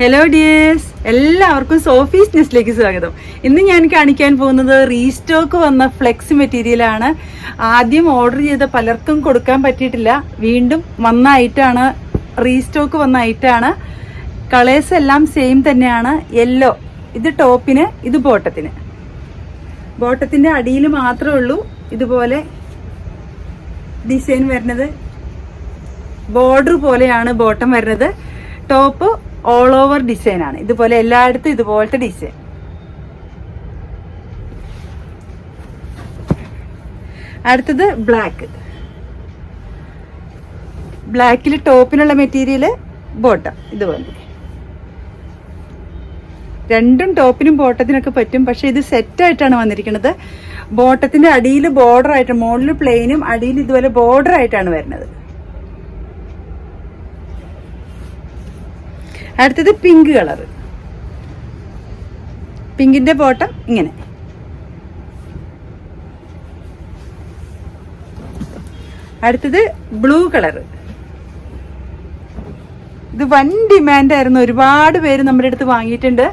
Hello dears എല്ലാവർക്കും Sophie's ന്യൂസിലേക്ക് സ്വാഗതം. ഇന്ന് ഞാൻ കാണിക്കാൻ പോകുന്നത് റീസ്റ്റോക്ക് വന്ന ഫ്ലെക്സ് മെറ്റീരിയലാണ് ആദ്യം ഓർഡർ ചെയ്ത പലർക്കും കൊടുക്കാൻ പറ്റിയിട്ടില്ല. വീണ്ടും വന്ന ഐറ്റാണ് റീസ്റ്റോക്ക് വന്ന ഐറ്റാണ് കളേഴ്സ് എല്ലാം സെയിം തന്നെയാണ്. യെല്ലോ ഇത് ടോപ്പിന് ഇത് ബോട്ടത്തിന്. ബോട്ടത്തിന്റെ അടിയിൽ മാത്രമേ ഉള്ളൂ. ഇതുപോലെ ഡിസൈൻ വരുന്നത്. ബോർഡർ പോലെയാണ് ബോട്ടം വരുന്നത്. ടോപ്പ് ഓൾ ഓവർ ഡിസൈൻ ആണ്. ഇതുപോലെ എല്ലായിടത്തും ഇതുപോലത്തെ ഡിസൈൻ അടുത്തത് ബ്ലാക്ക് ബ്ലാക്കിൽ ടോപ്പിനുള്ള മെറ്റീരിയൽ ബോട്ടം ഇതുപോലെ. രണ്ടും ടോപ്പിനും ബോട്ടത്തിനൊക്കെ പറ്റും. പക്ഷെ ഇത് സെറ്റായിട്ടാണ് വന്നിരിക്കുന്നത്. ബോട്ടത്തിന്റെ അടിയിൽ ബോർഡർ ആയിട്ട് മുകളിൽ പ്ലെയിനും അടിയിൽ ഇതുപോലെ ബോർഡർ ആയിട്ടാണ് വരുന്നത്. അടുത്തത് പിങ്ക് കളർ പിങ്കിന്റെ ബോട്ടം ഇങ്ങനെ. അടുത്തത് ബ്ലൂ കളർ ഇത് വൻ ഡിമാൻഡ് ആയിരുന്നു. ഒരുപാട് പേര് നമ്മുടെ അടുത്ത് വാങ്ങിയിട്ടുണ്ട്.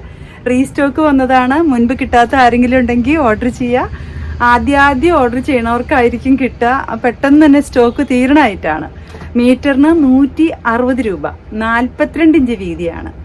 റീസ്റ്റോക്ക് വന്നതാണ്. മുൻപ് കിട്ടാത്ത ആരെങ്കിലും ഉണ്ടെങ്കിൽ ഓർഡർ ചെയ്യുക. ആദ്യാദ്യം ഓർഡർ ചെയ്യണവർക്കായിരിക്കും കിട്ടുക. പെട്ടെന്ന് തന്നെ സ്റ്റോക്ക് തീരണമായിട്ടാണ് മീറ്ററിന് നൂറ്റി അറുപത് രൂപ. നാൽപ്പത്തിരണ്ട് ഇഞ്ച് വീതിയാണ്.